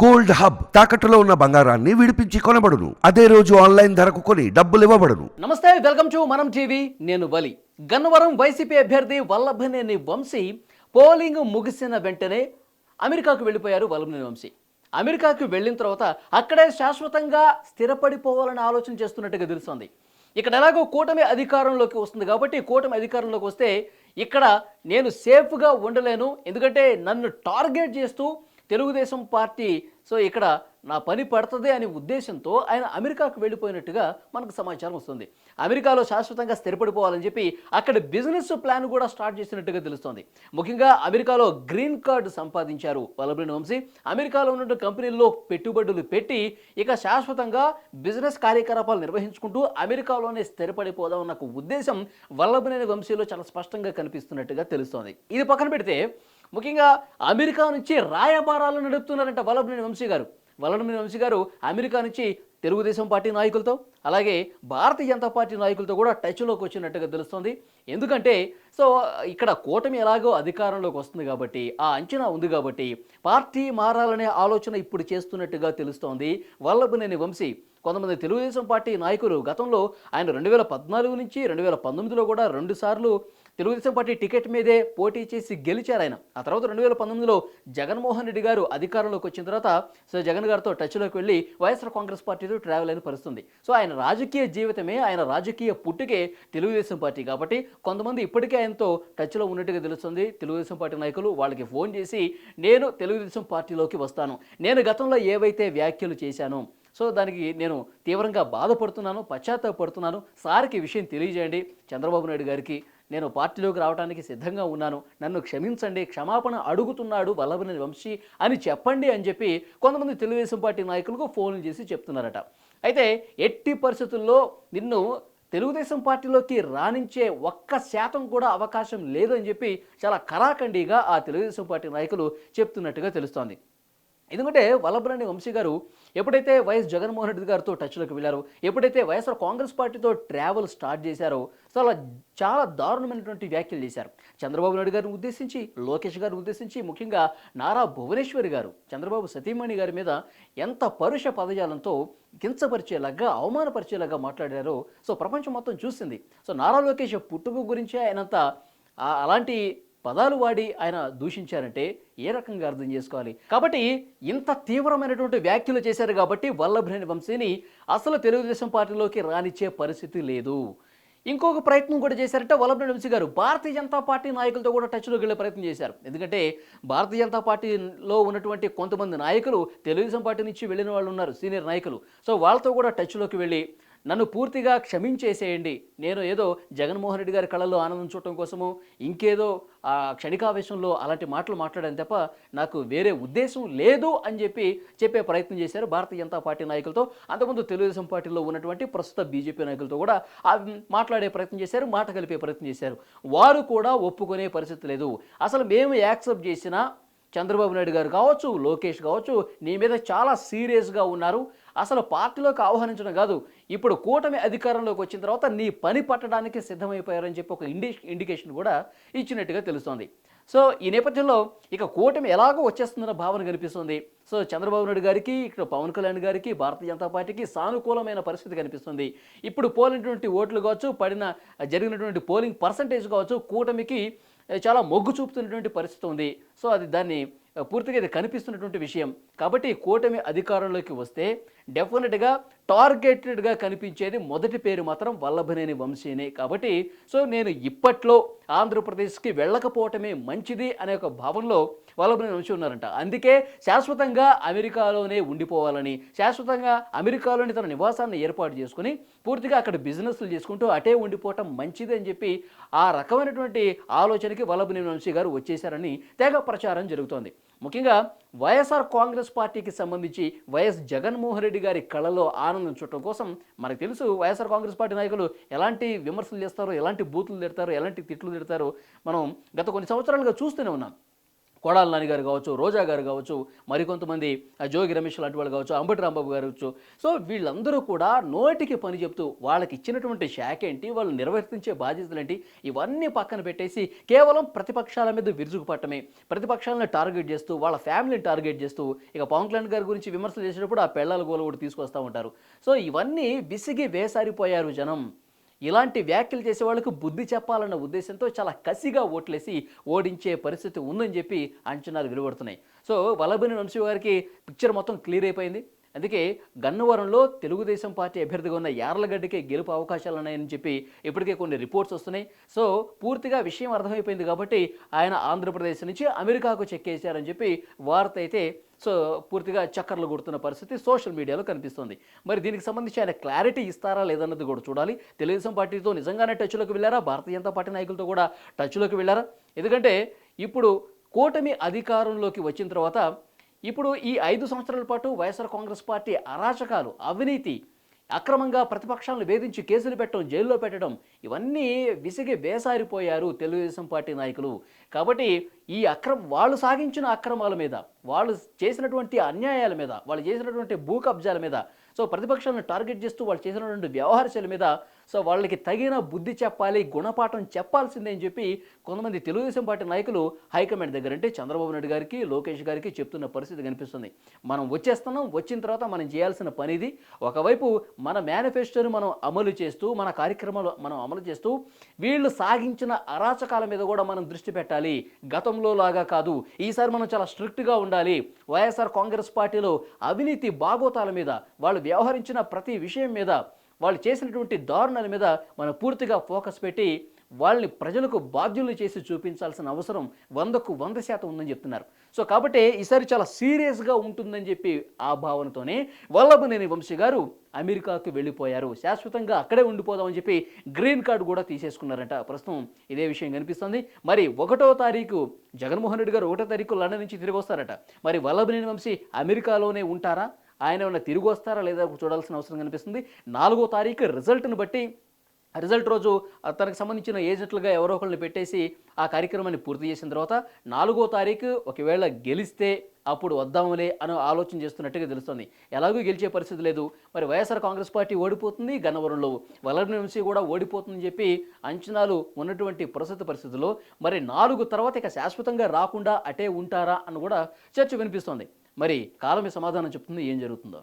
Gold hub తాకట్టులో ఉన్న బంగారాన్ని విడిపించి కొనబడును. అదే రోజు ఆన్లైన్ ధరకు కొని డబ్బులు ఇవ్వబడును. నమస్తే వెల్కమ్ టు మనం టీవీ నేను బలి. గన్నవరం వైసీపీ అభ్యర్థి వల్లభనేని వంశీ పోలింగ్ ముగిసిన వెంటనే అమెరికాకు వెళ్ళిపోయారు వల్లభనేని వంశీ. అమెరికాకు వెళ్ళిన తర్వాత అక్కడే శాశ్వతంగా స్థిరపడిపోవాలని ఆలోచన చేస్తున్నట్టుగా తెలుస్తోంది. ఇక్కడ ఎలాగో కూటమి అధికారంలోకి వస్తుంది కాబట్టి కూటమి అధికారంలోకి వస్తే ఇక్కడ నేను సేఫ్గా ఉండలేను ఎందుకంటే నన్ను టార్గెట్ చేస్తూ తెలుగుదేశం పార్టీ సో ఇక్కడ నా పని పడుతుంది అనే ఉద్దేశంతో ఆయన అమెరికాకు వెళ్ళిపోయినట్టుగా మనకు సమాచారం వస్తుంది. అమెరికాలో శాశ్వతంగా స్థిరపడిపోవాలని చెప్పి అక్కడ బిజినెస్ ప్లాన్ కూడా స్టార్ట్ చేసినట్టుగా తెలుస్తోంది. ముఖ్యంగా అమెరికాలో గ్రీన్ కార్డు సంపాదించారు వల్లభనేని వంశీ. అమెరికాలో ఉన్న కంపెనీల్లో పెట్టుబడులు పెట్టి ఇక శాశ్వతంగా బిజినెస్ కార్యకలాపాలు నిర్వహించుకుంటూ అమెరికాలోనే స్థిరపడిపోదాం అన్న ఉద్దేశం వల్లభనేని వంశీలో చాలా స్పష్టంగా కనిపిస్తున్నట్టుగా తెలుస్తోంది. ఇది పక్కన పెడితే ముఖ్యంగా అమెరికా నుంచి రాయబారాలు నడుపుతున్నారంట వల్లభనేని వంశీ గారు. వల్లభనేని వంశీ గారు అమెరికా నుంచి తెలుగుదేశం పార్టీ నాయకులతో అలాగే భారతీయ జనతా పార్టీ నాయకులతో కూడా టచ్లోకి వచ్చినట్టుగా తెలుస్తోంది. ఎందుకంటే సో ఇక్కడ కూటమి ఎలాగో అధికారంలోకి వస్తుంది కాబట్టి ఆ అంచనా ఉంది కాబట్టి పార్టీ మారాలనే ఆలోచన ఇప్పుడు చేస్తున్నట్టుగా తెలుస్తోంది వల్లభనేని వంశీ. కొంతమంది తెలుగుదేశం పార్టీ నాయకులు గతంలో ఆయన రెండు వేల పద్నాలుగు నుంచి రెండు వేల పంతొమ్మిదిలో కూడా రెండుసార్లు తెలుగుదేశం పార్టీ టికెట్ మీదే పోటీ చేసి గెలిచారు ఆయన. ఆ తర్వాత రెండు వేల పంతొమ్మిదిలో జగన్మోహన్ రెడ్డి గారు అధికారంలోకి వచ్చిన తర్వాత సో జగన్ గారితో టచ్లోకి వెళ్ళి వైఎస్ఆర్ కాంగ్రెస్ పార్టీతో ట్రావెల్ అయిన పరిస్థితుంది సో ఆయన రాజకీయ జీవితమే ఆయన రాజకీయ పుట్టుకే తెలుగుదేశం పార్టీ కాబట్టి కొంతమంది ఇప్పటికే ఆయనతో టచ్లో ఉన్నట్టుగా తెలుస్తుంది. తెలుగుదేశం పార్టీ నాయకులు వాళ్ళకి ఫోన్ చేసి నేను తెలుగుదేశం పార్టీలోకి వస్తాను. నేను గతంలో ఏవైతే వ్యాఖ్యలు చేశానో సో దానికి నేను తీవ్రంగా బాధపడుతున్నాను పశ్చాత్తాపడుతున్నాను. సార్కి విషయం తెలియజేయండి. చంద్రబాబు నాయుడు గారికి నేను పార్టీలోకి రావడానికి సిద్ధంగా ఉన్నాను. నన్ను క్షమించండి క్షమాపణ అడుగుతున్నాడు వల్లభనేని వంశీ అని చెప్పండి అని చెప్పి కొంతమంది తెలుగుదేశం పార్టీ నాయకులకు ఫోన్లు చేసి చెప్తున్నారట. అయితే ఎట్టి పరిస్థితుల్లో నిన్ను తెలుగుదేశం పార్టీలోకి రాణించే ఒక్క శాతం కూడా అవకాశం లేదని చెప్పి చాలా కరాఖండిగా ఆ తెలుగుదేశం పార్టీ నాయకులు చెప్తున్నట్టుగా తెలుస్తోంది. ఎందుకంటే వల్లభనేని వంశీ గారు ఎప్పుడైతే వైఎస్ జగన్మోహన్ రెడ్డి గారితో టచ్లోకి వెళ్ళారో ఎప్పుడైతే వైఎస్ఆర్ కాంగ్రెస్ పార్టీతో ట్రావెల్ స్టార్ట్ చేశారో సో అలా చాలా దారుణమైనటువంటి వ్యాఖ్యలు చేశారు. చంద్రబాబు నాయుడు గారిని ఉద్దేశించి లోకేష్ గారిని ఉద్దేశించి ముఖ్యంగా నారా భువనేశ్వరి గారు చంద్రబాబు సతీమణి గారి మీద ఎంత పరుష పదజాలంతో కించపరిచేలాగా అవమానపరిచేలాగా మాట్లాడారో సో ప్రపంచం మొత్తం చూసింది. సో నారా లోకేష్ పుట్టుక గురించే ఆయనంత అలాంటి పదాలు వాడి ఆయన దూషించారంటే ఏ రకంగా అర్థం చేసుకోవాలి? కాబట్టి ఇంత తీవ్రమైనటువంటి వ్యాఖ్యలు చేశారు కాబట్టి వల్లభనేని వంశీని అసలు తెలుగుదేశం పార్టీలోకి రానిచ్చే పరిస్థితి లేదు. ఇంకొక ప్రయత్నం కూడా చేశారంటే వల్లభనేని వంశీ గారు భారతీయ జనతా పార్టీ నాయకులతో కూడా టచ్లోకి వెళ్ళే ప్రయత్నం చేశారు. ఎందుకంటే భారతీయ జనతా పార్టీలో ఉన్నటువంటి కొంతమంది నాయకులు తెలుగుదేశం పార్టీ నుంచి వెళ్ళిన వాళ్ళు ఉన్నారు సీనియర్ నాయకులు. సో వాళ్ళతో కూడా టచ్లోకి వెళ్ళి నన్ను పూర్తిగా క్షమించేసేయండి. నేను ఏదో జగన్మోహన్ రెడ్డి గారి కళలో ఆనందం చూడటం కోసము ఇంకేదో ఆ క్షణికావేశంలో అలాంటి మాటలు మాట్లాడాను తప్ప నాకు వేరే ఉద్దేశం లేదు అని చెప్పి చెప్పే ప్రయత్నం చేశారు భారతీయ జనతా పార్టీ నాయకులతో. అంతకుముందు తెలుగుదేశం పార్టీలో ఉన్నటువంటి ప్రస్తుత బీజేపీ నాయకులతో కూడా మాట్లాడే ప్రయత్నం చేశారు మాట కలిపే ప్రయత్నం చేశారు. వారు కూడా ఒప్పుకునే పరిస్థితి లేదు. అసలు మేము యాక్సెప్ట్ చేసినా చంద్రబాబు నాయుడు గారు కావచ్చు లోకేష్ కావచ్చు నీ మీద చాలా సీరియస్గా ఉన్నారు. అసలు పార్టీలోకి ఆహ్వానించడం కాదు. ఇప్పుడు కూటమి అధికారంలోకి వచ్చిన తర్వాత నీ పని పట్టడానికి సిద్ధమైపోయారని చెప్పి ఒక ఇండి ఇండికేషన్ కూడా ఇచ్చినట్టుగా తెలుస్తోంది. సో ఈ నేపథ్యంలో ఇక కూటమి ఎలాగో వచ్చేస్తుందన్న భావన కనిపిస్తుంది. సో చంద్రబాబు నాయుడు గారికి ఇక్కడ పవన్ కళ్యాణ్ గారికి భారతీయ జనతా పార్టీకి సానుకూలమైన పరిస్థితి కనిపిస్తుంది. ఇప్పుడు పోలినటువంటి ఓట్లు కావచ్చు పడిన జరిగినటువంటి పోలింగ్ పర్సంటేజ్ కావచ్చు కూటమికి చాలా మొగ్గు చూపుతున్నటువంటి పరిస్థితి ఉంది. సో అది దాన్ని పూర్తిగా ఇది కనిపిస్తున్నటువంటి విషయం. కాబట్టి కూటమి అధికారంలోకి వస్తే డెఫినెట్గా టార్గెటెడ్గా కనిపించేది మొదటి పేరు మాత్రం వల్లభనేని వంశీనే కాబట్టి సో నేను ఇప్పట్లో ఆంధ్రప్రదేశ్కి వెళ్ళకపోవటమే మంచిది అనే ఒక భావనలో వల్లభనేని వంశీ ఉన్నారంట. అందుకే శాశ్వతంగా అమెరికాలోనే ఉండిపోవాలని శాశ్వతంగా అమెరికాలోని తన నివాసాన్ని ఏర్పాటు చేసుకుని పూర్తిగా అక్కడ బిజినెస్లు చేసుకుంటూ అటే ఉండిపోవటం మంచిది అని చెప్పి ఆ రకమైనటువంటి ఆలోచనకి వల్లభనేని వంశీ గారు వచ్చేశారని తెగ ప్రచారం జరుగుతోంది. ముఖ్యంగా వైఎస్ఆర్ కాంగ్రెస్ పార్టీకి సంబంధించి వైఎస్ జగన్మోహన్ రెడ్డి గారి కళలో ఆనందం చూడటం కోసం మనకు తెలుసు వైఎస్ఆర్ కాంగ్రెస్ పార్టీ నాయకులు ఎలాంటి విమర్శలు చేస్తారో ఎలాంటి బూతులు తిడతారో ఎలాంటి తిట్లు తిడతారో మనం గత కొన్ని సంవత్సరాలుగా చూస్తూనే ఉన్నాం. కొడాల నాని గారు కావచ్చు రోజా గారు కావచ్చు మరికొంతమంది జోగి రమేష్ లాంటి వాళ్ళు కావచ్చు అంబటి రాంబాబు గారు కావచ్చు. సో వీళ్ళందరూ కూడా నోటికి పని చెప్తూ వాళ్ళకి ఇచ్చినటువంటి శాఖ ఏంటి వాళ్ళు నిర్వర్తించే బాధ్యతలు ఏంటి ఇవన్నీ పక్కన పెట్టేసి కేవలం ప్రతిపక్షాల మీద విరుచుకుపట్టమే ప్రతిపక్షాలను టార్గెట్ చేస్తూ వాళ్ళ ఫ్యామిలీని టార్గెట్ చేస్తూ ఇక పవన్ కళ్యాణ్ గారి గురించి విమర్శలు చేసేటప్పుడు ఆ పెళ్ళాల గోల కూడా తీసుకొస్తూ ఉంటారు. సో ఇవన్నీ విసిగి వేసారిపోయారు జనం. ఇలాంటి వ్యాఖ్యలు చేసే వాళ్ళకు బుద్ధి చెప్పాలన్న ఉద్దేశంతో చాలా కసిగా ఓట్లేసి ఓడించే పరిస్థితి ఉందని చెప్పి అంచనాలు వెలువడుతున్నాయి. సో వల్లభని వంశీ గారికి పిక్చర్ మొత్తం క్లియర్ అయిపోయింది. అందుకే గన్నవరంలో తెలుగుదేశం పార్టీ అభ్యర్థిగా ఉన్న యార్లగడ్డకే గెలుపు అవకాశాలు ఉన్నాయని చెప్పి ఇప్పటికే కొన్ని రిపోర్ట్స్ వస్తున్నాయి. సో పూర్తిగా విషయం అర్థమైపోయింది కాబట్టి ఆయన ఆంధ్రప్రదేశ్ నుంచి అమెరికాకు చెక్కేశారని చెప్పి వార్త అయితే సో పూర్తిగా చక్కర్లు కొడుతున్న పరిస్థితి సోషల్ మీడియాలో కనిపిస్తుంది. మరి దీనికి సంబంధించి ఆయన క్లారిటీ ఇస్తారా లేదన్నది కూడా చూడాలి. తెలుగుదేశం పార్టీతో నిజంగానే టచ్లోకి వెళ్ళారా? భారతీయ జనతా పార్టీ నాయకులతో కూడా టచ్లోకి వెళ్ళారా? ఎందుకంటే ఇప్పుడు కూటమి అధికారంలోకి వచ్చిన తర్వాత ఇప్పుడు ఈ ఐదు సంవత్సరాల పాటు వైఎస్ఆర్ కాంగ్రెస్ పార్టీ అరాచకాలు అవినీతి అక్రమంగా ప్రతిపక్షాలను వేధించి కేసులు పెట్టడం జైల్లో పెట్టడం ఇవన్నీ విసిగి వేసారిపోయారు తెలుగుదేశం పార్టీ నాయకులు. కాబట్టి ఈ అక్రమ వాళ్ళు సాగించిన అక్రమాల మీద వాళ్ళు చేసినటువంటి అన్యాయాల మీద వాళ్ళు చేసినటువంటి భూ కబ్జాల మీద సో ప్రతిపక్షాలను టార్గెట్ చేస్తూ వాళ్ళు చేసినటువంటి వ్యవహారశైలి మీద సో వాళ్ళకి తగిన బుద్ధి చెప్పాలి గుణపాఠం చెప్పాల్సిందే అని చెప్పి కొంతమంది తెలుగుదేశం పార్టీ నాయకులు హైకమాండ్ దగ్గర అంటే చంద్రబాబు నాయుడు గారికి లోకేష్ గారికి చెప్తున్న పరిస్థితి కనిపిస్తుంది. మనం వచ్చేస్తున్నాం వచ్చిన తర్వాత మనం చేయాల్సిన పని ఇది ఒకవైపు మన మేనిఫెస్టోని మనం అమలు చేస్తూ మన కార్యక్రమాలు మనం అమలు చేస్తూ వీళ్ళు సాగించిన అరాచకాల మీద కూడా మనం దృష్టి పెట్టాలి. గతంలో లాగా కాదు. ఈసారి మనం చాలా స్ట్రిక్ట్గా ఉండాలి. వైఎస్ఆర్ కాంగ్రెస్ పార్టీలో అవినీతి బాగోతాల మీద వాళ్ళు వ్యవహరించిన ప్రతి విషయం మీద వాళ్ళు చేసినటువంటి దారుణాల మీద మనం పూర్తిగా ఫోకస్ పెట్టి వాళ్ళని ప్రజలకు బాధ్యులు చేసి చూపించాల్సిన అవసరం వందకు వంద శాతం ఉందని చెప్తున్నారు. సో కాబట్టి ఈసారి చాలా సీరియస్గా ఉంటుందని చెప్పి ఆ భావనతోనే వల్లభనేని వంశీ గారు అమెరికాకు వెళ్ళిపోయారు. శాశ్వతంగా అక్కడే ఉండిపోదామని చెప్పి గ్రీన్ కార్డు కూడా తీసేసుకున్నారంట. ప్రస్తుతం ఇదే విషయం కనిపిస్తుంది. మరి ఒకటో తారీఖు జగన్మోహన్ రెడ్డి గారు ఒకటో తారీఖు లండన్ నుంచి తిరిగి వస్తారట. మరి వల్లభనేని వంశీ అమెరికాలోనే ఉంటారా? ఆయన ఏమైనా తిరిగి వస్తారా లేదా చూడాల్సిన అవసరం కనిపిస్తుంది. నాలుగో తారీఖు రిజల్ట్ను బట్టి రిజల్ట్ రోజు తనకు సంబంధించిన ఏజెంట్లుగా ఎవరో ఒకరిని పెట్టేసి ఆ కార్యక్రమాన్ని పూర్తి చేసిన తర్వాత నాలుగో తారీఖు ఒకవేళ గెలిస్తే అప్పుడు వద్దాములే అని ఆలోచన చేస్తున్నట్టుగా తెలుస్తుంది. ఎలాగూ గెలిచే పరిస్థితి లేదు. మరి వైఎస్ఆర్ కాంగ్రెస్ పార్టీ ఓడిపోతుంది గన్నవరంలో వల్లభనేని కూడా ఓడిపోతుందని చెప్పి అంచనాలు ఉన్నటువంటి ప్రస్తుత పరిస్థితుల్లో మరి నాలుగు తర్వాత ఇక శాశ్వతంగా రాకుండా అటే ఉంటారా అని కూడా చర్చ వినిపిస్తోంది. మరి కాలమే సమాధానం చెప్తుంది ఏం జరుగుతుందో.